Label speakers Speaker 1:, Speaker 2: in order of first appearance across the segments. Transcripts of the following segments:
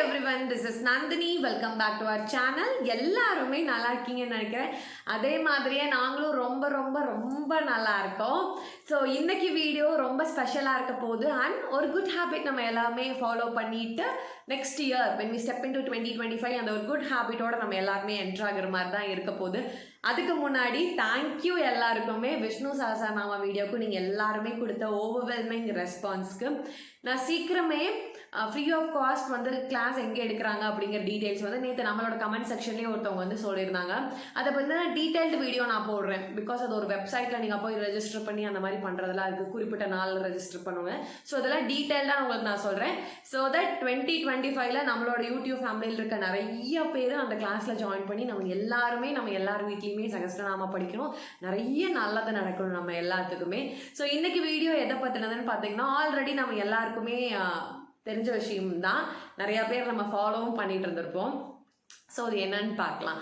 Speaker 1: Everyone this is Nandhini welcome back to our channel எல்லாருமே நல்லா இருக்கீங்கன்னு நினைக்கிறேன். அதே மாதிரியே நாங்களும் ரொம்ப ரொம்ப ரொம்ப நல்லா இருக்கோம். ஸோ இன்னைக்கு வீடியோ ரொம்ப ஸ்பெஷலாக இருக்க போகுது. அண்ட் ஒரு குட் ஹேபிட் நம்ம எல்லாமே ஃபாலோ பண்ணிட்டு next year when we step into twenty twenty five அந்த ஒரு குட் ஹேபிட்டோட நம்ம எல்லாருமே என்ட்ரு ஆகிற மாதிரி தான் இருக்க போகுது. அதுக்கு முன்னாடி தேங்க்யூ எல்லாருக்குமே. விஷ்ணு சஹசரநாம வீடியோக்கு நீங்கள் எல்லாருமே கொடுத்த ஓவர்வெல்மிங் ரெஸ்பான்ஸ்க்கு நான் சீக்கிரமே ஃப்ரீ ஆஃப் காஸ்ட் வந்து கிளாஸ் எங்கே எடுக்கிறாங்க அப்படிங்கிற டீட்டெயில்ஸ் வந்து நேற்று நம்மளோட கமெண்ட் செக்ஷன்லேயே ஒருத்தவங்க வந்து சொல்லியிருந்தாங்க. அதை பற்றி நான் டீட்டெயில்டு வீடியோ நான் போடுறேன். பிகாஸ் அது ஒரு வெப்சைட்டில் நீங்கள் போய் ரெஜிஸ்டர் பண்ணி அந்த மாதிரி பண்ணுறதெல்லாம் இருக்குது குறிப்பிட்ட நாளில் ரெஜிஸ்டர் பண்ணுவேன் ஸோ அதெல்லாம் டீட்டெயில்டாக உங்களுக்கு நான் சொல்கிறேன் ஸோ தட் டுவெண்ட்டி டுவெண்ட்டி ஃபைவ்ல நம்மளோட யூடியூப் ஃபேமிலியில் இருக்க நிறைய பேர் அந்த கிளாஸில் ஜாயின் பண்ணி நம்ம எல்லாருமே நம்ம எல்லார் வீட்லேயுமே சகஸ்டநாம படிக்கணும். நிறைய நல்லது நடக்கணும் நம்ம எல்லாத்துக்குமே. ஸோ இன்னைக்கு வீடியோ எதை பற்றினதுன்னு பார்த்தீங்கன்னா ஆல்ரெடி நம்ம எல்லாருக்குமே தெரிஞ்ச விஷயம்தான். நிறையா பேர் நம்ம ஃபாலோவும் பண்ணிகிட்டு இருந்திருப்போம். ஸோ அது என்னன்னு பார்க்கலாம்.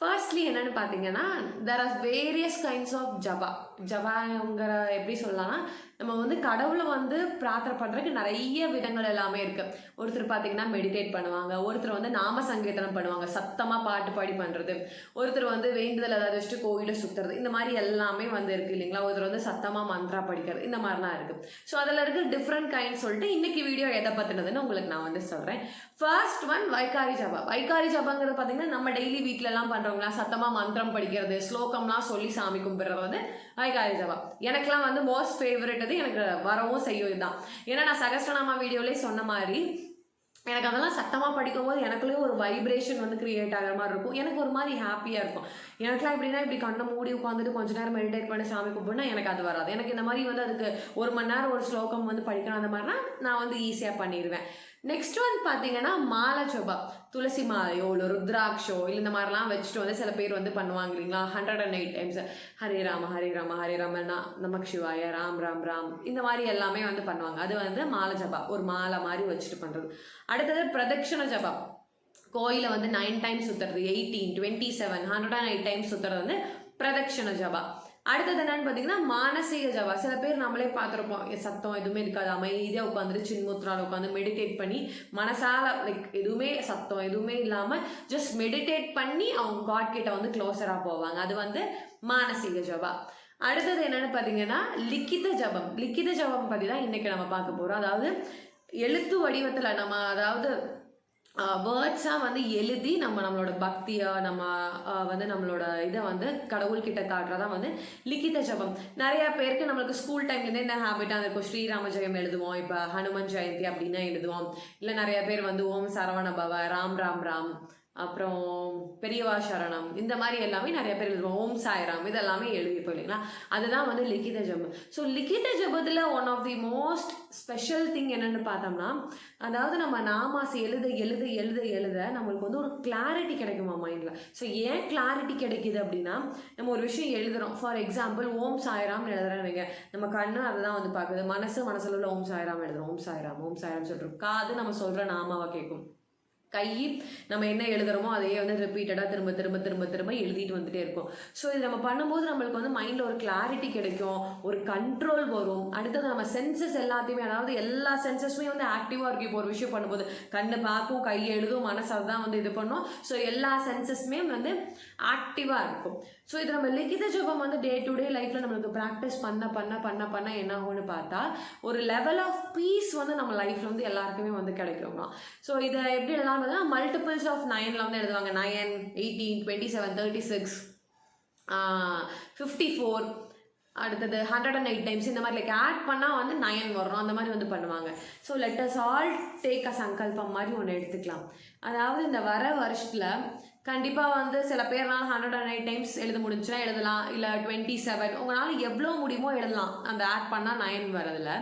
Speaker 1: ஃபர்ஸ்ட்லி என்னன்னு பார்த்தீங்கன்னா there are various kinds of japa ஜபாங்கிற எப்படி சொல்லலாம்னா நம்ம வந்து கடவுளை வந்து பிரார்த்தனை பண்ணுறதுக்கு நிறைய விதங்கள் எல்லாமே இருக்குது ஒருத்தர் பார்த்தீங்கன்னா மெடிடேட் பண்ணுவாங்க ஒருத்தர் வந்து நாம சங்கீதனம் பண்ணுவாங்க சத்தமாக பாட்டு பாடி பண்ணுறது ஒருத்தர் வந்து வேண்டுதல் ஏதாவது வச்சுட்டு கோயிலை சுற்றுறது இந்த மாதிரி எல்லாமே வந்து இருக்குது இல்லைங்களா? ஒருத்தர் வந்து சத்தமாக மந்த்ரா படிக்கிறது இந்த மாதிரிலாம் இருக்குது ஸோ அதில் இருக்க டிஃப்ரெண்ட் கைண்ட் சொல்லிட்டு இன்றைக்கி வீடியோ எதை பற்றினதுன்னு உங்களுக்கு நான் வந்து சொல்கிறேன் ஃபர்ஸ்ட் ஒன் வைகாரி ஜபா வைகாரி ஜபாங்கிறது பார்த்தீங்கன்னா நம்ம டெய்லி வீட்டிலலாம் பண்ணுறவங்களா சத்தமாக மந்திரம் படிக்கிறது ஸ்லோகம்லாம் சொல்லி சாமி கும்பிட்றது வந்து வைகாரி ஜபா வந்து மோஸ்ட் ஃபேவரட் அது எனக்கு வரவும் செய்யும் இதுதான். ஏன்னா நான் சகஸ்டநாமா வீடியோலேயே சொன்ன மாதிரி எனக்கு அதெல்லாம் சத்தமாக படிக்கும்போது எனக்குள்ளேயே ஒரு வைப்ரேஷன் வந்து கிரியேட் ஆகிற மாதிரி இருக்கும். எனக்கு ஒரு மாதிரி ஹாப்பியாக இருக்கும். எனக்குலாம் எப்படின்னா இப்படி கண்ணை மூடி உட்காந்துட்டு கொஞ்ச நேரம் மெடிடேட் பண்ணி சாமி கும்பிட்னா எனக்கு அது வராது. எனக்கு இந்த மாதிரி வந்து அதுக்கு ஒரு மணி நேரம் ஒரு ஸ்லோகம் வந்து படிக்கணும் அந்த மாதிரினா நான் வந்து ஈஸியாக பண்ணிடுவேன் நெக்ஸ்ட் ஒன் பார்த்தீங்கன்னா மாலை சோபா துளசி மாலையோ இல்லை ருத்ராட்சோ இல்லை இந்த மாதிரிலாம் வச்சுட்டு வந்து சில பேர் வந்து பண்ணுவாங்க இல்லைங்களா hundred and eight times Hare Rama Hare Rama Hare ராமனா நமக் சிவாய ராம் ராம் ராம். இந்த மாதிரி எல்லாமே வந்து பண்ணுவாங்க. அது வந்து மாலை ஜபா ஒரு மாலை மாதிரி வச்சுட்டு பண்ணுறது அடுத்தது பிரதட்சண ஜபா கோயிலை வந்து நைன் டைம்ஸ் சுற்றுறது eighteen twenty seven hundred and eight times சுற்றுறது வந்து பிரதட்சண ஜபா அடுத்தது என்னன்னு பார்த்தீங்கன்னா மானசீக ஜபா சில பேர் நம்மளே பார்த்துருப்போம் சத்தம் எதுவுமே இருக்காது அமைதியாக உட்காந்துட்டு சின்முத்ரால் உட்காந்து மெடிடேட் பண்ணி மனசால லைக் எதுவுமே சத்தம் எதுவுமே இல்லாமல் ஜஸ்ட் மெடிடேட் பண்ணி அவங்க காட் கிட்ட வந்து க்ளோஸராக போவாங்க. அது வந்து மானசீக ஜபா அடுத்தது என்னன்னு பார்த்தீங்கன்னா லிக்கித ஜபம். லிக்கித ஜபம் பற்றி தான் இன்னைக்கு நம்ம பார்க்க போகிறோம் அதாவது எழுத்து வடிவத்தில் நம்ம அதாவது வேர்ட்ஸாக வந்து எழுதி நம்ம நம்மளோட பக்தியை நம்ம வந்து நம்மளோட இதை வந்து கடவுள்கிட்ட காட்டுறதா வந்து லிக்கித ஜபம். நிறைய பேருக்கு நம்மளுக்கு ஸ்கூல் டைம்லேருந்தே இந்த ஹேபிட்டாக இருக்கும்? ஸ்ரீராம ஜெயம் எழுதுவோம். இப்போ ஹனுமன் ஜெயந்தி அப்படின்னா எழுதுவோம். இல்லை நிறைய பேர் வந்து ஓம் சரவண பவ ராம் ராம் ராம். அப்புறம் பெரியவா சரணம் இந்த மாதிரி எல்லாமே நிறைய பேர் எழுதுவோம் ஓம் சாய்ராம் இதெல்லாமே எழுதிப்போம் இல்லைங்களா? அதுதான் வந்து லிகித ஜபம். ஸோ லிகித ஜபத்தில் one of the most special thing என்னென்னு பார்த்தோம்னா அதாவது நம்ம நாமாஸ் எழுத எழுத எழுத எழுத நம்மளுக்கு வந்து ஒரு கிளாரிட்டி கிடைக்குமா மைண்டில் ஸோ ஏன் கிளாரிட்டி கிடைக்குது அப்படின்னா நம்ம ஒரு விஷயம் எழுதுறோம். ஃபார் எக்ஸாம்பிள் ஓம் சாய்ராம் எழுதுறேன்னு வைங்க. நம்ம கண்ணு அதை தான் வந்து பார்க்குது. மனசு மனசில் உள்ள ஓம் சாய்ராம் எழுதுறோம். ஓம் சாய்ராம் ஓம் சாய்ராம் சொல்கிறோம் காது நம்ம சொல்கிற நாமாவை கேட்கும். கை நம்ம என்ன எழுதுறோமோ அதையே வந்து ரிப்பீட்டடாக திரும்ப திரும்ப திரும்ப திரும்ப எழுதிட்டு வந்துட்டே இருக்கும். ஸோ இது நம்ம பண்ணும்போது நம்மளுக்கு வந்து மைண்டில் ஒரு கிளாரிட்டி கிடைக்கும் ஒரு கண்ட்ரோல் வரும். அடுத்தது நம்ம சென்சஸ் எல்லாத்தையுமே அதாவது எல்லா சென்சஸுமே வந்து ஆக்டிவாக இருக்கும். இப்போ ஒரு விஷயம் பண்ணும்போது கண்ணு பார்க்கும் கை எழுதும் மனசு தான் வந்து இது பண்ணும். ஸோ எல்லா சென்சஸுமே வந்து ஆக்டிவாக இருக்கும். ஸோ இது நம்ம லிகித ஜபம் வந்து டே டு டே லைஃப்பில் நம்மளுக்கு ப்ராக்டிஸ் பண்ண பண்ண பண்ண பண்ண என்ன ஆகும்னு பார்த்தா ஒரு லெவல் ஆஃப் பீஸ் வந்து நம்ம லைஃப்பில் வந்து எல்லாருக்குமே வந்து கிடைக்கும்னா ஸோ இதை எப்படி எழுதலாம் மல்டிபிள்ஸ் ஆஃப் நைனில் வந்து எழுதுவாங்க. Nine eighteen twenty seven thirty six fifty four அடுத்தது ஹண்ட்ரட் அண்ட் எயிட் டைம்ஸ் இந்த மாதிரி லைக் ஆட் பண்ணால் வந்து நயன் வரும். அந்த மாதிரி வந்து பண்ணுவாங்க. So let's all take a sankalpam மாதிரி ஒன்று எடுத்துக்கலாம். அதாவது இந்த வர வருஷத்தில் கண்டிப்பாக வந்து சில பேர்னால ஹண்ட்ரட் அண்ட் எயிட் டைம்ஸ் எழுத முடிஞ்சுன்னா எழுதலாம். இல்லை டுவெண்ட்டி செவன் உங்களால் எவ்வளோ முடியுமோ எழுதலாம். அந்த ஆட் பண்ணால் நயன் வரதில்ல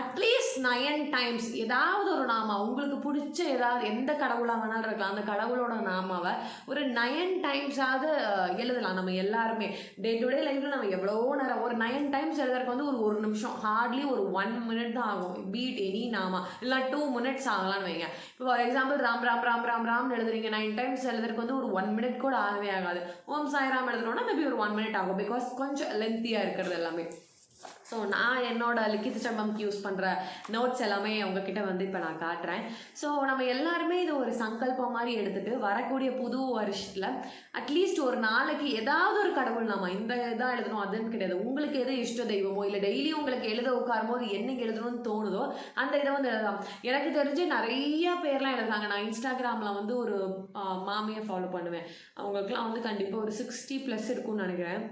Speaker 1: அட்லீஸ்ட் நயன் டைம்ஸ் ஏதாவது ஒரு நாமா உங்களுக்கு பிடிச்ச ஏதாவது எந்த கடவுளாக வேணாலும் இருக்கலாம். அந்த கடவுளோட நாமாவை ஒரு நயன் டைம்ஸாவது எழுதலாம். நம்ம எல்லாருமே. டே டு டே லைஃப்பில் நம்ம எவ்வளோ நேரம் ஒரு நயன் டைம்ஸ் எழுதுறதுக்கு வந்து ஒரு ஒரு நிமிஷம். ஹார்ட்லி ஒரு ஒன் மினிட் தான் ஆகும். Be it any nama. இல்லை டூ மினிட்ஸ் ஆகலாம்னு வைங்க. இப்போ ஃபார் எக்ஸாம்பிள் ராம் ராம் ராம் ராம் ராம்னு எழுதுறீங்க. நைன் டைம்ஸ் எழுதுறதுக்கு வந்து ஒரு ஒன் மினிட் கூட ஆகவே ஆகாது. ஓம் சாய்ராம் எழுதுனோன்னா மேபி ஒரு ஒன் மினிட் ஆகும். பிகாஸ் கொஞ்சம் லென்த்தியாக இருக்கிறது எல்லாமே. ஸோ நான் என்னோட லிக்கித் சம்பம்க்கு யூஸ் பண்ணுற நோட்ஸ் எல்லாமே உங்ககிட்ட வந்து இப்போ நான் காட்டுறேன். ஸோ நம்ம எல்லாருமே இது ஒரு சங்கல்பம் மாதிரி எடுத்துகிட்டு வரக்கூடிய புது வருஷத்தில் அட்லீஸ்ட் ஒரு நாளைக்கு ஏதாவது ஒரு கடவுள் நம்ம இந்த இதாக எழுதணும் அதுன்னு கிடையாது. உங்களுக்கு எது இஷ்ட தெய்வமோ இல்லை டெய்லி உங்களுக்கு எழுத உட்காரும் போது என்னைக்கு எழுதணும்னு தோணுதோ அந்த இதை வந்து எழுதலாம். எனக்கு தெரிஞ்சு நிறைய பேர்லாம் எழுதுறாங்க. நான் இன்ஸ்டாகிராமில் வந்து ஒரு மாமியை ஃபாலோ பண்ணுவேன். அவங்களுக்குலாம் வந்து கண்டிப்பாக ஒரு சிக்ஸ்டி ப்ளஸ் இருக்கும்னு நினைக்கிறேன்.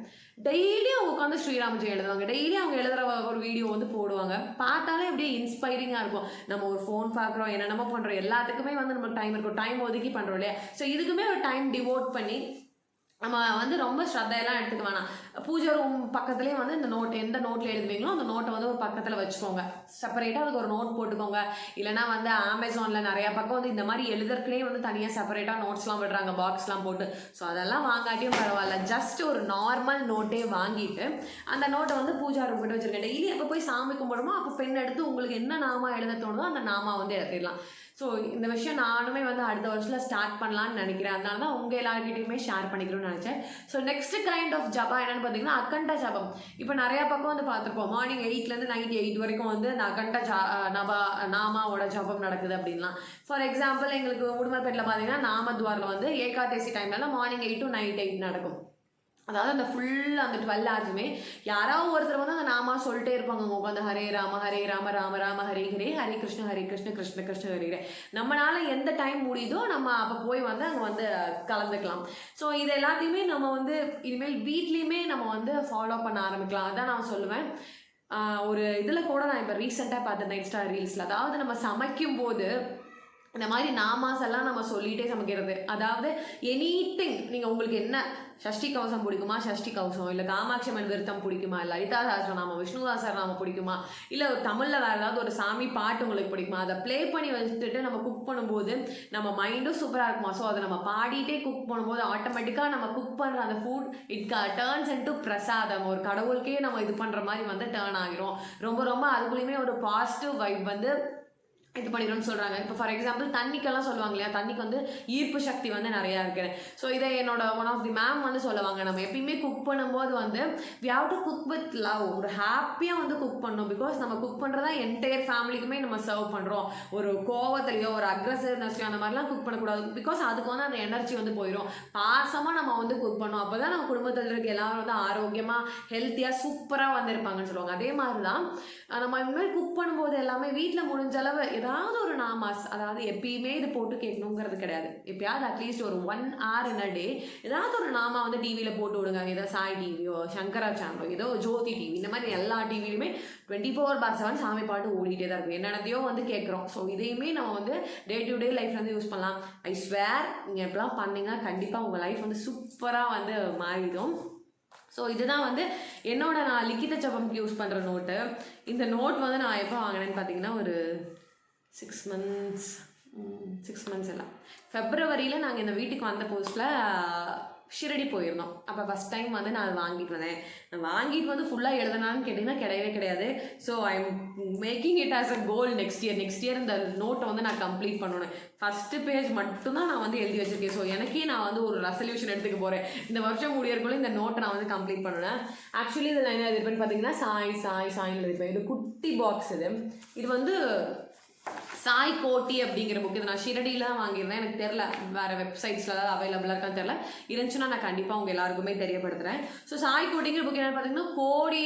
Speaker 1: டெய்லி அவங்க உட்காந்து ஸ்ரீராமஜெயம் எழுதுவாங்க. டெய்லி அவங்க எழுதுற ஒரு வீடியோ வந்து போடுவாங்க. பார்த்தாலே அப்படியே இன்ஸ்பைரிங்காக இருக்கும். நம்ம ஒரு ஃபோன் பார்க்குறோம் என்னென்னமோ பண்ணுறோம் எல்லாத்துக்குமே வந்து நமக்கு டைம் இருக்கும். டைம் ஒதுக்கி பண்ணுறோம் இல்லையா? ஸோ இதுக்குமே ஒரு டைம் டிவோட் பண்ணி நம்ம வந்து ரொம்ப ஸ்ரத்தையெல்லாம் எடுத்துக்க வேணாம். பூஜை ரூம் பக்கத்துலேயே வந்து இந்த நோட் எந்த நோட்டில் எழுதுவீங்களோ அந்த நோட்டை வந்து ஒரு பக்கத்தில் வச்சுக்கோங்க. செப்பரேட்டாக அதுக்கு ஒரு நோட் போட்டுக்கோங்க. இல்லைனா வந்து அமேசானில் நிறையா பக்கம் வந்து இந்த மாதிரி எழுதுறதுக்குனே வந்து தனியாக செப்பரேட்டாக நோட்ஸ்லாம் விடுறாங்க பாக்ஸ்லாம் போட்டு. ஸோ அதெல்லாம் வாங்காட்டியும் பரவாயில்ல. ஜஸ்ட் ஒரு நார்மல் நோட்டே வாங்கிட்டு அந்த நோட்டை வந்து பூஜா ரூம் கிட்ட வச்சுருக்கேன். டெய்லி எப்போ போய் சாமி கும்பிடுமோ அப்போ பெண் எடுத்து உங்களுக்கு என்ன நாமா எழுத தோணுதோ அந்த நாமா வந்து எழுதிடலாம் ஸோ இந்த விஷயம் நானுமே வந்து அடுத்த வருஷத்தில் ஸ்டார்ட் பண்ணலாம்னு நினைக்கிறேன். அதனால தான் உங்கள் எல்லாருக்கிட்டையுமே ஷேர் பண்ணிக்கணும்னு நினச்சேன். ஸோ நெக்ஸ்ட் கைண்ட் ஆஃப் ஜபா என்னென்னு பார்த்தீங்கன்னா அக்கண்ட ஜபம். இப்போ நிறையா பக்கம் வந்து பார்த்துருப்போம். மார்னிங் எயிட்லேருந்து நைட் எயிட் வரைக்கும் வந்து அந்த அகண்ட ஜா நபா நாமாவோட ஜபம் நடக்குது அப்படின்லாம். ஃபார் எக்ஸாம்பிள் எங்களுக்கு உடுமல்பேட்டில் பார்த்தீங்கன்னா நாமத்வாரில் வந்து ஏகாதேசி டைம்லலாம் morning eight to night eight நடக்கும். அதாவது அந்த ஃபுல்லாக அந்த டுவெல் ஹவர்ஸுமே யாராவது ஒருத்தர் வந்து அந்த நாமா சொல்லிட்டே இருப்பாங்க அவங்க உட்காந்து ஹரே ராம ஹரே ராம ராம ராம ஹரே ஹரே ஹரே கிருஷ்ண ஹரே கிருஷ்ண கிருஷ்ண கிருஷ்ண ஹரே ஹரே. நம்மளால எந்த டைம் முடியுதோ நம்ம அப்போ போய் வந்து அங்கே வந்து கலந்துக்கலாம். ஸோ இது எல்லாத்தையுமே நம்ம வந்து இனிமேல் வீட்லேயுமே நம்ம வந்து ஃபாலோ பண்ண ஆரம்பிக்கலாம். அதான் நான் சொல்லுவேன். ஒரு இதில் கூட நான் இப்போ ரீசெண்டாக பார்த்தேன் இன்ஸ்டா ரீல்ஸில் அதாவது நம்ம சமைக்கும் போது இந்த மாதிரி நாமாஸ் எல்லாம் நம்ம சொல்லிட்டே சமைக்கிறது. அதாவது எனிதிங் நீங்கள் உங்களுக்கு என்ன ஷஷ்டி கவசம் பிடிக்குமா? ஷஷ்டி கவசம். இல்லை காமாட்சி அம்மன் விருத்தம் பிடிக்குமா? இல்லை லலிதா சாஸ்திரநாமம் விஷ்ணு சாஸ்திரநாமம் பிடிக்குமா? இல்லை தமிழில் வேறு ஏதாவது ஒரு சாமி பாட்டு உங்களுக்கு பிடிக்குமா? அதை ப்ளே பண்ணி வச்சுட்டு நம்ம குக் பண்ணும்போது நம்ம மைண்டும் சூப்பராக இருக்குமா? ஸோ அதை நம்ம பாடிட்டே குக் பண்ணும்போது ஆட்டோமேட்டிக்காக நம்ம குக் பண்ணுற அந்த ஃபுட் இட் டேர்ன்ஸ் இன்டு பிரசாதம். ஒரு கடவுளுக்கே நம்ம இது பண்ணுற மாதிரி வந்து டேர்ன் ஆகிரும் ரொம்ப ரொம்ப அதுக்குள்ளேயுமே ஒரு பாசிட்டிவ் வைப் வந்து இது பண்ணிடும்னு சொல்கிறாங்க இப்போ ஃபார் எக்ஸாம்பிள் தண்ணிக்கெல்லாம் சொல்லுவாங்க இல்லையா? தண்ணிக்கு வந்து ஈர்ப்பு சக்தி வந்து நிறையா இருக்குது ஸோ இதை என்னோட ஒன் ஆஃப் தி மேம் வந்து சொல்லுவாங்க. நம்ம எப்பயுமே குக் பண்ணும்போது வந்து we have to cook with love ஒரு ஹாப்பியாக வந்து குக் பண்ணணும். பிகாஸ் நம்ம குக் பண்ணுறதா என்டையர் ஃபேமிலிக்குமே நம்ம சர்வ் பண்ணுறோம் ஒரு கோவத்துலையோ ஒரு அக்ரஸிவ்னஸ்லையோ அந்த மாதிரிலாம் குக் பண்ணக்கூடாது. பிகாஸ் அதுக்கு வந்து அந்த எனர்ஜி வந்து போயிடும் பாசமாக நம்ம வந்து குக் பண்ணோம். அப்போ தான் நம்ம குடும்பத்தில் இருக்க எல்லாரும் வந்து ஆரோக்கியமாக ஹெல்த்தியாக சூப்பராக வந்து இருப்பாங்கன்னு சொல்லுவாங்க. அதே மாதிரி தான் நம்ம இனிமேல் குக் பண்ணும்போது எல்லாமே வீட்டில் முடிஞ்ச அளவு ஏதாவது ஒரு நாமாஸ் அதாவது எப்பயுமே இது போட்டு கேட்கணுங்கிறது கிடையாது. எப்பயாவது அட்லீஸ்ட் ஒரு ஒன் ஆர் இன் அ டே ஏதாவது ஒரு நாமா வந்து டிவியில் போட்டு விடுங்க. ஏதோ சாய் டிவியோ சங்கரா சேனலோ ஏதோ ஜோதி டிவி இந்த மாதிரி எல்லா டிவிலையுமே டுவெண்ட்டி ஃபோர் பார் செவன் சாமி பாட்டு ஓடிட்டே தான் இருக்கும். என்னென்னதையோ வந்து கேட்குறோம். ஸோ இதையுமே நம்ம வந்து டே டு டே லைஃப்ல வந்து யூஸ் பண்ணலாம். ஐ ஸ்வேர் நீங்கள் எப்படிலாம் பண்ணீங்கன்னா கண்டிப்பாக உங்கள் லைஃப் வந்து சூப்பராக வந்து மாறிடும். ஸோ இதுதான் வந்து என்னோட நான் லிக்கித ஜபம்க்கு யூஸ் பண்ணுற நோட்டு இந்த நோட் வந்து நான் எப்போ வாங்கினேன்னு பார்த்தீங்கன்னா ஒரு சிக்ஸ் மந்த்ஸ் சிக்ஸ் மந்த்ஸ் எல்லாம் ஃபெப்ரவரியில் நாங்கள் இந்த வீட்டுக்கு வந்த போஸ்ட்டில் ஷிரடி போயிருந்தோம். அப்போ ஃபஸ்ட் டைம் வந்து நான் அதை வாங்கிட்டு வந்தேன். வாங்கிட்டு வந்து ஃபுல்லாக எழுதுனான்னு கேட்டிங்கன்னா கிடையவே கிடையாது. So I am making it as a goal next year next year இந்த நோட்டை வந்து நான் கம்ப்ளீட் பண்ணணும். ஃபஸ்ட்டு பேஜ் மட்டும்தான் நான் வந்து எழுதி வச்சிருக்கேன். ஸோ எனக்கே நான் வந்து ஒரு ரெசல்யூஷன் எடுத்துக்க போகிறேன் இந்த வருஷம் முடியறக்குள்ள இந்த நோட்டை நான் வந்து கம்ப்ளீட் பண்ணுவேன். ஆக்சுவலி இதில் என்ன எழுதிருப்பேன்னு பார்த்தீங்கன்னா சாய் சாய் சாய்னு எழுதிருப்பேன் இது குட்டி பாக்ஸ் இது. இது வந்து சாய் கோட்டி அப்படிங்கிற புக் இது நான் ஷிரடிலாம் வாங்கியிருந்தேன். எனக்கு தெரில வேறு வெப்சைட்ஸில் ஏதாவது அவைலபிளாக இருக்கான்னு தெரில இருந்துச்சுன்னா நான் கண்டிப்பாக உங்கள் எல்லாருக்குமே தெரியப்படுத்துகிறேன் ஸோ சாய் கோட்டிங்கிற புக் என்னென்னு பார்த்தீங்கன்னா கோடி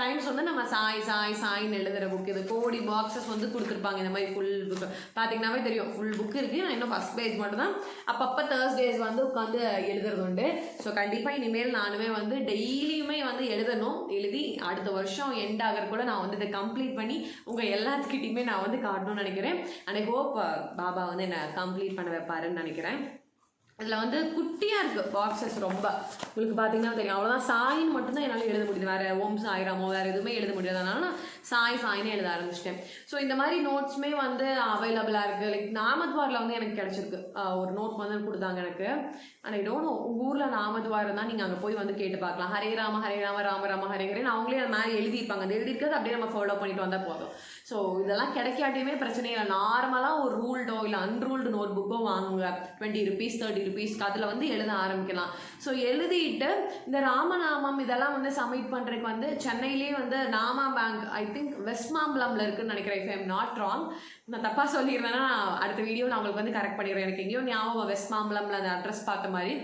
Speaker 1: டைம்ஸ் வந்து நம்ம சாய் சாய் சாய்னு எழுதுகிற புக் இது. கோடி பாக்ஸஸ் வந்து கொடுத்துருப்பாங்க. இந்த மாதிரி ஃபுல் புக் பார்த்தீங்கன்னாவே தெரியும். ஃபுல் புக் இருக்குது நான் இன்னும் ஃபஸ்ட் பேஜ் மட்டும் தான் அப்பப்போ தேர்ஸ்டேஸ் வந்து உட்காந்து எழுதுறது உண்டு. ஸோ கண்டிப்பாக இனிமேல் நானுமே வந்து டெய்லியுமே வந்து எழுதணும். எழுதி அடுத்த வருஷம் எண்ட் ஆகிற நான் வந்து இதை கம்ப்ளீட் பண்ணி உங்கள் எல்லாத்துக்கிட்டையுமே நான் வந்து காட்டணும் காட்டணும்னு நினைக்கிறேன். அண்ட் ஐ ஹோப் பாபா வந்து என்னை கம்ப்ளீட் பண்ண வைப்பாருன்னு நினைக்கிறேன். இதில் வந்து குட்டியாக இருக்குது பாக்ஸஸ் ரொம்ப. உங்களுக்கு பார்த்தீங்கன்னா தெரியும். அவ்வளோதான் சாயின்னு மட்டும்தான் என்னால் எழுத முடியுது. வேறு ஓம் சாயிராமோ வேறு எதுவுமே எழுத முடியாது. அதனால நான் சாய் சாயின்னு எழுத ஆரம்பிச்சிட்டேன். ஸோ இந்த மாதிரி நோட்ஸுமே வந்து அவைலபிளாக இருக்குது லைக் நாமத்வாரில் வந்து எனக்கு கிடச்சிருக்கு. ஒரு நோட் வந்து கொடுத்தாங்க எனக்கு. ஆனால் டோன்ட் உங்கள் ஊரில் நாமத்வார் இருந்தால் நீங்கள் அங்கே போய் வந்து கேட்டு பார்க்கலாம். ஹரே ராம ஹரே ராம ராம ராம ஹரே ஹரேன்னு அவங்களே அது மாதிரி எழுதியிருப்பாங்க. அந்த எழுதியிருக்கிறது அப்படியே நம்ம ஃபாலோ பண்ணிட்டு வந்தால் போதும். ஸோ இதெல்லாம் கிடைக்காட்டியுமே பிரச்சனை இல்லை. நார்மலாக ஒரு ரூல்டோ இல்லை அன்ரூல்டு நோட் புக்கோ வாங்குங்க. டுவெண்ட்டி ருபீஸ் தேர்ட்டி ருபீஸ்க்கு அதில் வந்து எழுத ஆரம்பிக்கலாம். ஸோ எழுதிட்டு இந்த ராமநாமம் இதெல்லாம் வந்து சப்மிட் பண்ணுறதுக்கு வந்து சென்னையிலேயே வந்து Nama bank I think west மாம்பலம்ல இருக்குன்னு நினைக்கிறேன் இஃப் ஐம் நாட் ராங் நான் தப்பாக சொல்லியிருந்தேன்னா அடுத்த வீடியோ நான் உங்களுக்கு வந்து கரெக்ட் பண்ணிடுறேன். எனக்கு எங்கேயோ ஞாபகம் வெஸ்ட் மாம்பலம்ல அந்த அட்ரஸ் பார்த்த மாதிரி.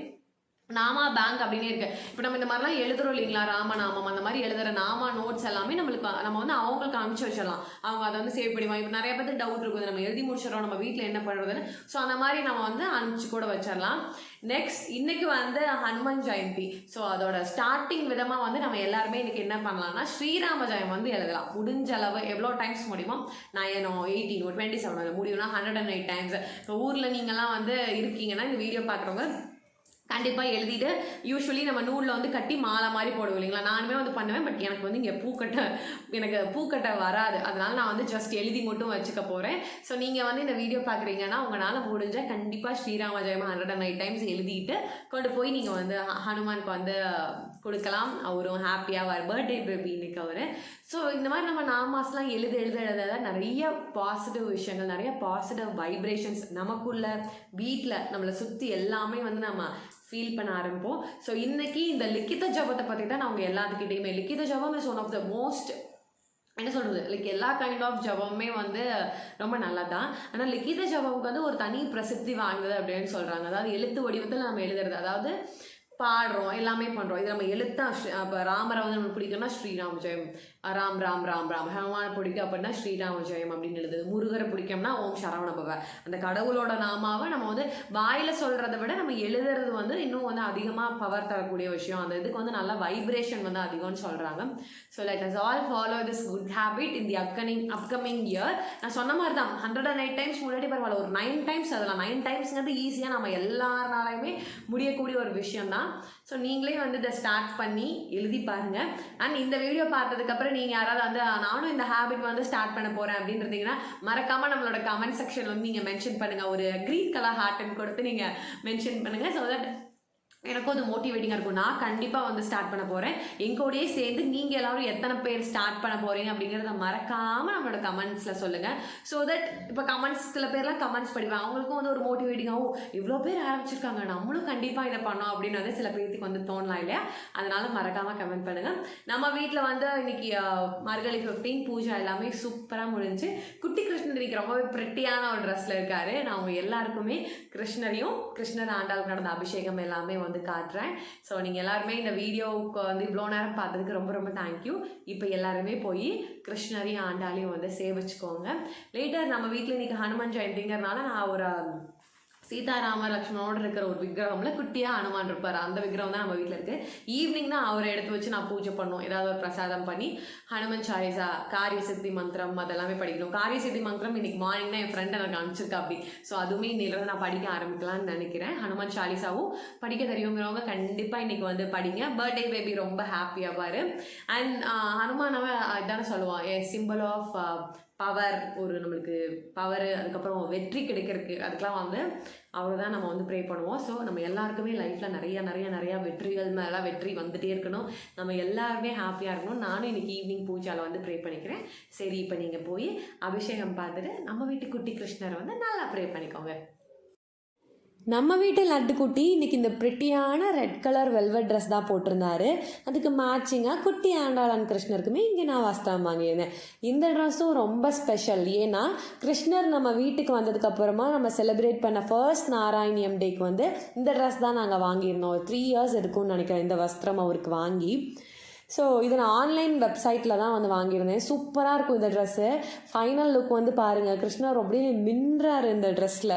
Speaker 1: நாமா பேங்க் அப்படின்னே இருக்கு. இப்போ நம்ம இந்த மாதிரிலாம் எழுதுறோம் இல்லைங்களா? ராமநாமம் அந்த மாதிரி எழுதுற நாமா நோட்ஸ் எல்லாமே நம்மளுக்கு நம்ம வந்து அவங்களுக்கு அனுப்பிச்சு வச்சிடலாம். அவங்க அதை வந்து சேவ் பண்ணிவாங்க இப்போ நிறைய பேருக்கு டவுட் இருக்குது நம்ம எழுதி முடிச்சிடறோம். நம்ம வீட்டில் என்ன பண்ணுறதுன்னு ஸோ அந்த மாதிரி நம்ம வந்து அனுப்பிச்சு கூட வச்சிடலாம். நெக்ஸ்ட் இன்னைக்கு வந்து ஹனுமன் ஜெயந்தி. ஸோ அதோட ஸ்டார்டிங் விதமாக வந்து நம்ம எல்லாருமே இன்னைக்கு என்ன பண்ணலாம்னா ஸ்ரீராம ஜெயம் வந்து எழுதலாம். முடிஞ்ச அளவு எவ்வளோ டைம்ஸ் முடியுமோ நயனோ எயிட்டீனோ டுவெண்ட்டி செவனோ முடியும்னா ஹண்ட்ரட் அண்ட் எயிட் டைம்ஸ் இப்போ ஊரில் நீங்கள்லாம் வந்து இருக்கீங்கன்னா இந்த வீடியோ பார்க்குறவங்க கண்டிப்பாக எழுதிட்டு யூஸ்வலி நம்ம நூலில் வந்து கட்டி மாலை மாதிரி போடுவோம் இல்லைங்களா? நானுமே வந்து பண்ணுவேன் பட் எனக்கு வந்து இங்கே பூக்கட்டை எனக்கு பூக்கட்டை வராது. அதனால நான் வந்து ஜஸ்ட் எழுதி மட்டும் வச்சுக்க போகிறேன் ஸோ நீங்கள் வந்து இந்த வீடியோ பார்க்குறீங்கன்னா உங்களால் முடிஞ்ச கண்டிப்பாக Srirama Jayam hundred and eight times எழுதிட்டு கொண்டு போய் நீங்கள் வந்து ஹனுமானுக்கு வந்து கொடுக்கலாம். அவரும் ஹாப்பியாக வர பர்த்டே பேபி இன்னைக்கு அவர். ஸோ இந்த மாதிரி நம்ம நாமாஸ்லாம் எழுத எழுத எழுத நிறைய பாசிட்டிவ் விஷயங்கள் நிறைய பாசிட்டிவ் வைப்ரேஷன்ஸ் நமக்குள்ள வீட்டில் நம்மளை சுற்றி எல்லாமே வந்து நம்ம ஃபீல் பண்ண ஆரம்பிப்போம். ஸோ இன்னைக்கு இந்த லிக்கித ஜபத்தை பற்றி தான் நான் உங்கள் எல்லாத்துக்கிட்டையுமே likhita japam is one of the most என்ன சொல்கிறது லைக் எல்லா கைண்ட் ஆஃப் ஜபமுமே வந்து ரொம்ப நல்லது தான் ஆனால் லிக்கித ஜபமுக்கு வந்து ஒரு தனி பிரசித்தி வாய்ந்தது அப்படின்னு சொல்கிறாங்க அதாவது எழுத்து வடிவத்தில் நம்ம எழுதுறது. அதாவது பாடுறோம் எல்லாமே பண்ணுறோம் இது நம்ம எழுத்தா இப்போ ராமரை வந்து நமக்கு பிடிக்கும்னா ஸ்ரீராம ஜெயம் ராம் ராம் ராம் ராம். ஹனுமான பிடிக்கும் அப்படின்னா ஸ்ரீராம ஜெயம் அப்படின்னு எழுதுது. முருகரை பிடிக்கும்னா ஓம் சரவண பவ அந்த கடவுளோட நாமாவை நம்ம வந்து வாயில் சொல்கிறத விட நம்ம எழுதுறது வந்து இன்னும் வந்து அதிகமாக பவர் தரக்கூடிய விஷயம். அந்த இதுக்கு வந்து நல்ல வைப்ரேஷன் வந்து அதிகம்னு சொல்கிறாங்க so let us all follow this good habit in the upcoming upcoming year நான் சொன்ன மாதிரி தான் ஹண்ட்ரட் அண்ட் எயிட் டைம்ஸ் முன்னாடி பரவாயில்ல ஒரு நைன் டைம்ஸ் அதெல்லாம் நைன் டைம்ஸ்ங்கிறது ஈஸியாக நம்ம எல்லாருனாலையுமே முடியக்கூடிய ஒரு விஷயம் தான் ஸோ நீங்களே வந்து இதை ஸ்டார்ட் பண்ணி எழுதி பாருங்க. அண்ட் இந்த வீடியோ பார்த்ததுக்கப்புறம் நீங்கள் யாராவது வந்து நானும் இந்த ஹேபிட் வந்து ஸ்டார்ட் பண்ண போகிறேன் அப்படின்னு இருந்தீங்கன்னா மறக்காமல் நம்மளோட கமெண்ட் செக்ஷன் வந்து நீங்கள் மென்ஷன் பண்ணுங்கள் ஒரு க்ரீன் கலர் ஹார்ட்டன் கொடுத்து நீங்கள் மென்ஷன் பண்ணுங்கள் ஸோ தட் எனக்கும் அது மோட்டிவேட்டிங்காக இருக்கும். நான் கண்டிப்பாக வந்து ஸ்டார்ட் பண்ண போகிறேன் எங்கூடயே சேர்ந்து நீங்கள் எல்லாரும் எத்தனை பேர் ஸ்டார்ட் பண்ண போகிறீங்க அப்படிங்கிறத மறக்காமல் நம்மளோட கமெண்ட்ஸில் சொல்லுங்கள் ஸோ தட் இப்போ கமெண்ட்ஸ் சில பேர்லாம் கமெண்ட்ஸ் படிப்பாங்க. அவங்களுக்கும் வந்து ஒரு மோட்டிவேட்டிங்காகவும் இவ்வளோ பேர் ஆரம்பிச்சிருக்காங்க. நம்மளும் கண்டிப்பாக இதை பண்ணோம் அப்படின்னு வந்து சில பேர்த்துக்கு வந்து தோணலாம் இல்லையா? அதனால மறக்காமல் கமெண்ட் பண்ணுங்கள் நம்ம வீட்டில் வந்து இன்னைக்கு மார்கழி ஃபிஃப்டீன் பூஜா எல்லாமே சூப்பராக முடிஞ்சு குட்டி கிருஷ்ணர் இன்னைக்கு ரொம்பவே பிரெட்டியான ஒரு ட்ரெஸ்ஸில் இருக்காரு. நான் அவங்க எல்லாருக்குமே கிருஷ்ணரையும் கிருஷ்ணர் ஆண்டாளுக்கு நடந்த அபிஷேகம் எல்லாமே வந்து காட்டுறேன். ஸோ நீங்கள் எல்லாருமே இந்த வீடியோவுக்கு வந்து இவ்வளோ நேரம் பார்த்ததுக்கு ரொம்ப ரொம்ப தேங்க்யூ இப்போ எல்லாருமே போய் கிருஷ்ணரையும் ஆண்டாலையும் வந்து சேவிச்சுக்கோங்க லேட்டர் நம்ம வீட்டில் இன்றைக்கி ஹனுமான் ஜெயந்திங்கிறனால நான் ஒரு சீதாராம லக்ஷ்மணோட இருக்கிற ஒரு விக்கிரகம்ல குட்டியா ஹனுமான் இருப்பார். அந்த விக்கிரகம் தான் நம்ம வீட்டில் இருக்கு. ஈவினிங் தான் அவரை எடுத்து வச்சு நான் பூஜை பண்ணுவோம் ஏதாவது ஒரு பிரசாதம் பண்ணி ஹனுமன் சாலிசா காரிய சித்தி மந்திரம் அதெல்லாமே படிக்கணும். காரிய சித்தி மந்திரம் இன்னைக்கு மார்னிங் தான் என் ஃப்ரெண்ட் எனக்கு அனுப்பிச்சிருக்கா அப்படி. ஸோ அதுவுமே இன்னிலிருந்து நான் படிக்க ஆரம்பிக்கலாம்னு நினைக்கிறேன். ஹனுமன் சாலிசாவும் படிக்க தெரியுங்கிறவங்க கண்டிப்பாக இன்னைக்கு வந்து படிங்க. பர்த்டே பேபி ரொம்ப ஹாப்பியாக பாரு. அண்ட் ஹனுமானவன் இதானே சொல்லுவான். ஏ சிம்பிள் ஆஃப் பவர் ஒரு நம்மளுக்கு பவர் அதுக்கப்புறம் வெற்றி கிடைக்கிறதுக்கு அதுக்கெலாம் வந்து அவர் தான் நம்ம வந்து ப்ரே பண்ணுவோம். ஸோ நம்ம எல்லாருக்குமே லைஃப்பில் நிறைய நிறைய நிறையா வெற்றிகள் மேலே வெற்றி வந்துகிட்டே இருக்கணும். நம்ம எல்லாருமே ஹாப்பியாக இருக்கணும். நானும் இன்றைக்கி ஈவினிங் பூஜாவில் வந்து ப்ரே பண்ணிக்கிறேன். சரி இப்போ நீங்கள் போய் அபிஷேகம் பார்த்துட்டு நம்ம வீட்டு குட்டி கிருஷ்ணரை வந்து நல்லா ப்ரே பண்ணிக்கோங்க. நம்ம வீட்டு லட்டுக்குட்டி இன்னைக்கு இந்த பிரிட்டியான ரெட் கலர் வெல்வெட் ட்ரெஸ் தான் போட்டிருந்தாரு. அதுக்கு மேட்சிங்காக குட்டி ஆண்டாளன் கிருஷ்ணருக்குமே இங்கே நான் வஸ்திரம் வாங்கியிருந்தேன். இந்த ட்ரெஸ்ஸும் ரொம்ப ஸ்பெஷல் ஏன்னா கிருஷ்ணர் நம்ம வீட்டுக்கு வந்ததுக்கப்புறமா நம்ம செலிப்ரேட் பண்ண ஃபர்ஸ்ட் நாராயணியம் டேக்கு வந்து இந்த ட்ரெஸ் தான் நாங்கள் வாங்கியிருந்தோம். த்ரீ இயர்ஸ் இருக்கும்னு நினைக்கிறேன் இந்த வஸ்திரம் அவருக்கு வாங்கி. ஸோ இது நான் ஆன்லைன் வெப்சைட்டில் தான் வந்து வாங்கியிருந்தேன். சூப்பராக இருக்கும் இந்த ட்ரெஸ்ஸு ஃபைனல் லுக் வந்து பாருங்கள் கிருஷ்ணர் அப்படியே மின்றாரு இந்த ட்ரெஸ்ஸில்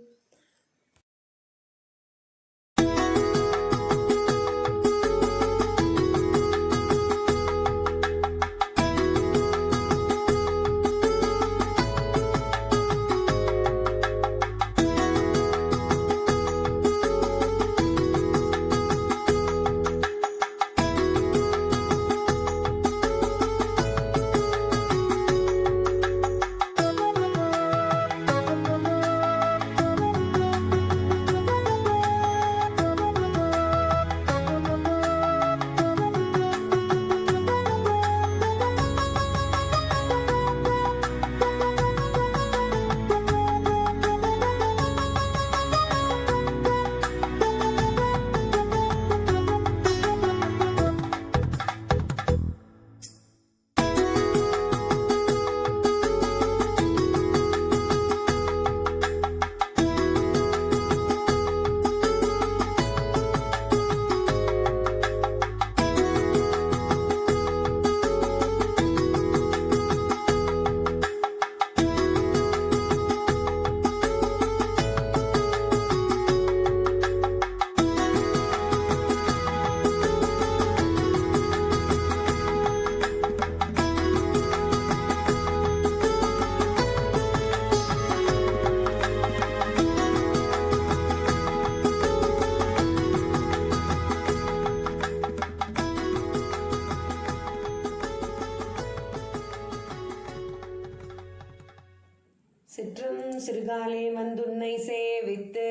Speaker 2: சிற்றும் சிறுகாலே வந்துன்னை சேவித்து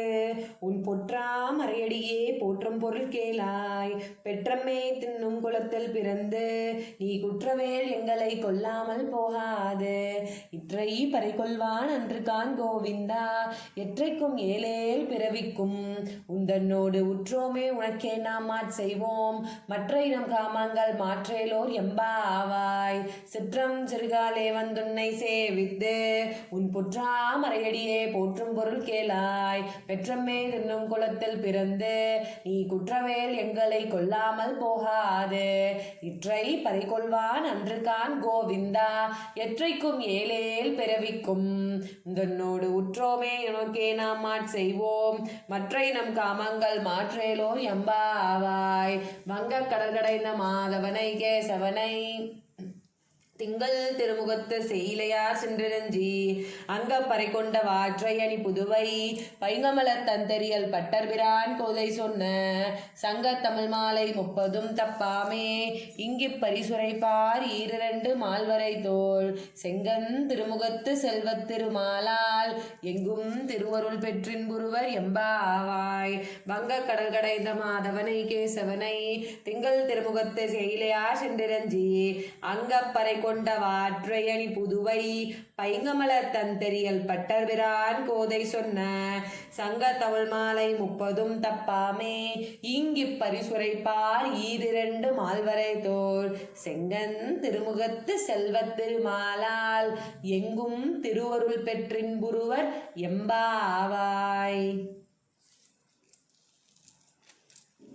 Speaker 2: உன் பொற்றாம் அறையடியே போற்றும் பொருள் கேளாய். பெற்றம்மே தின்னும் குலத்தில் பிறந்து நீ குற்றவேல் எங்களை கொல்லாமல் போகாது. இற்றை பறிகொள்வான் அன்று கான் கோவிந்தா எற்றைக்கும் ஏழேல் பிறவிக்கும். உந்தன்னோடு உற்றோமே உனக்கே நாம் மாட் செய்வோம் மற்றை நம் காமங்கள் மாற்றேலோர் எம்பா ஆவாய் சிற்றம் சிறுகாலே வந்துன்னை சேவித்து உன் புற்றாமரையடியே போற்றும் பொருள் கேளாய். பெற்றம்மே தின்னும் குலத்தில் பிறந்து நீ குற்றவேல் எங்களை கொல்லாமல் போகாது. இற்றை பறிகொள்வான் அன்று கான் கோவிந்தா. எற்றைக்கும் ஏழேல் பிறவிக்கும். தன்னோடு உற்றோமே உனக்கே நாம் மாட் செய்வோம். மற்றை நம் காமங்கள் மாற்றேலோ எம்பாவாய் வங்க கடற்கடைந்த மாதவனை கேசவனை. திங்கள் திருமுகத்து செயலையார் சென்றிருஞ்சி அங்க பறை கொண்ட வாற்றை அணி புதுவை பைங்கமலர் தந்தரியல் பட்டர்பிரான் கோதை சொன்ன. சங்க தமிழ் மாலை முப்பதும் தப்பாமே இங்கி பரிசுரைப்பார் ஈரிரண்டு மால்வரை தோல். செங்கன் திருமுகத்து செல்வத் திருமாலால் எங்கும் திருவருள் பெற்றின்புருவர் எம்பாவாய் வங்க கடல் கடைந்த மாதவனை கேசவனை திங்கள் திருமுகத்து செயலையார் சென்றிரஞ்சி அங்கப்பறை கொண்ட வாற்றையணி புதுவை பைங்கமலர் தந்தெரியல் பட்டர்பிரான் கோதை சொன்ன சங்க தமிழ் மாலை முப்பதும் தப்பாமே. இங்கி பரிசுரைப்பார் ஈதிரண்டு மால்வரை தோல். செங்கன் திருமுகத்து செல்வத் திருமாலால். எங்கும் திருவருள் பெற்றின்புருவர் எம்பாவாய்.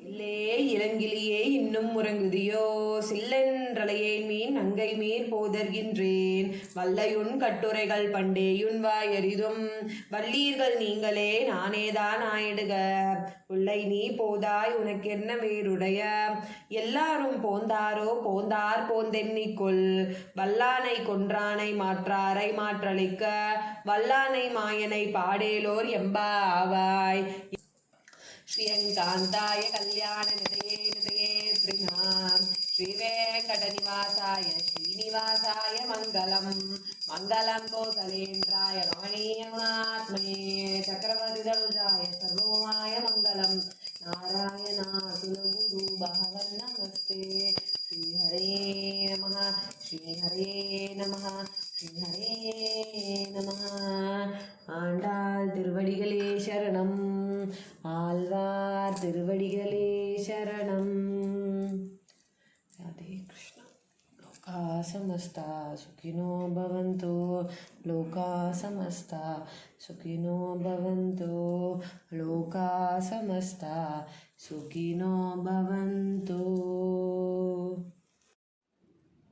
Speaker 2: இல்லே இளங்கிலியே இன்னும் உறங்குதியோ? சில்லென்றலையேன் மீன் அங்கை மீர் போதர்கின்றேன். வல்லையுன் கட்டுரைகள் பண்டேயுன் வாயறிதும். வல்லீர்கள் நீங்களே நானேதான் ஆயிடுக. உள்ளை நீ போதாய் உனக்கென்ன வேறுடைய? எல்லாரும் போந்தாரோ? போந்தார் போந்தென்னிக்கொள் வல்லானை கொன்றானை மாற்றாரை மாற்றளிக்க. வல்லானை மாயனை பாடேலோர் எம்பாவாய் श्रियङ्कान्ताय कल्याणनिधये निधये श्रीणां श्रीवेङ्कटनिवासाय श्रीनिवासाय मङ्गलं मङ्गलं कोसलेन्द्राय रमणीयगुणात्मने चक्रवर्तिदनुजाय सर्वोमाय मङ्गलं नारायणातुलगुरु भगवन् नमस्ते श्रीहरे नमः श्रीहरे ಸಮಸ್ತಾ ಸುಖಿನೋ ಭವಂತು ಲೋಕಾ ಸಮಸ್ತಾ ಸುಖಿನೋ ಭವಂತು ಲೋಕಾ ಸಮಸ್ತಾ ಸುಖಿನೋ ಭವಂತು.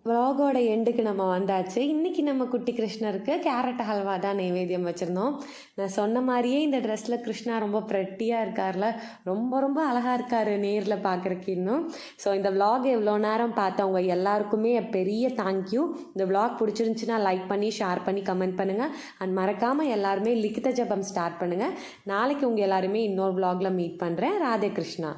Speaker 1: Vlog-ஓட எண்டுக்கு நம்ம வந்தாச்சு. இன்றைக்கி நம்ம குட்டி கிருஷ்ணருக்கு கேரட் ஹல்வா தான் நைவேத்தியம் வச்சுருந்தோம். நான் சொன்ன மாதிரியே இந்த ட்ரெஸ்ஸில் கிருஷ்ணா ரொம்ப ப்ரெட்டியாக இருக்கார்ல. ரொம்ப ரொம்ப அழகாக இருக்கார் நேரில் பார்க்குறக்கு இன்னும். ஸோ இந்த விலாக் எவ்வளோ நேரம் பார்த்தவங்க எல்லாருக்குமே பெரிய தேங்க்யூ இந்த விலாக் பிடிச்சிருந்துச்சின்னா லைக் பண்ணி ஷேர் பண்ணி கமெண்ட் பண்ணுங்கள் அண்ட் மறக்காமல் எல்லாருமே லிখিத ஜபம் ஸ்டார்ட் பண்ணுங்கள் நாளைக்கு உங்கள் எல்லாருமே இன்னொரு விலாகில் மீட் பண்ணுறேன் ராதே கிருஷ்ணா.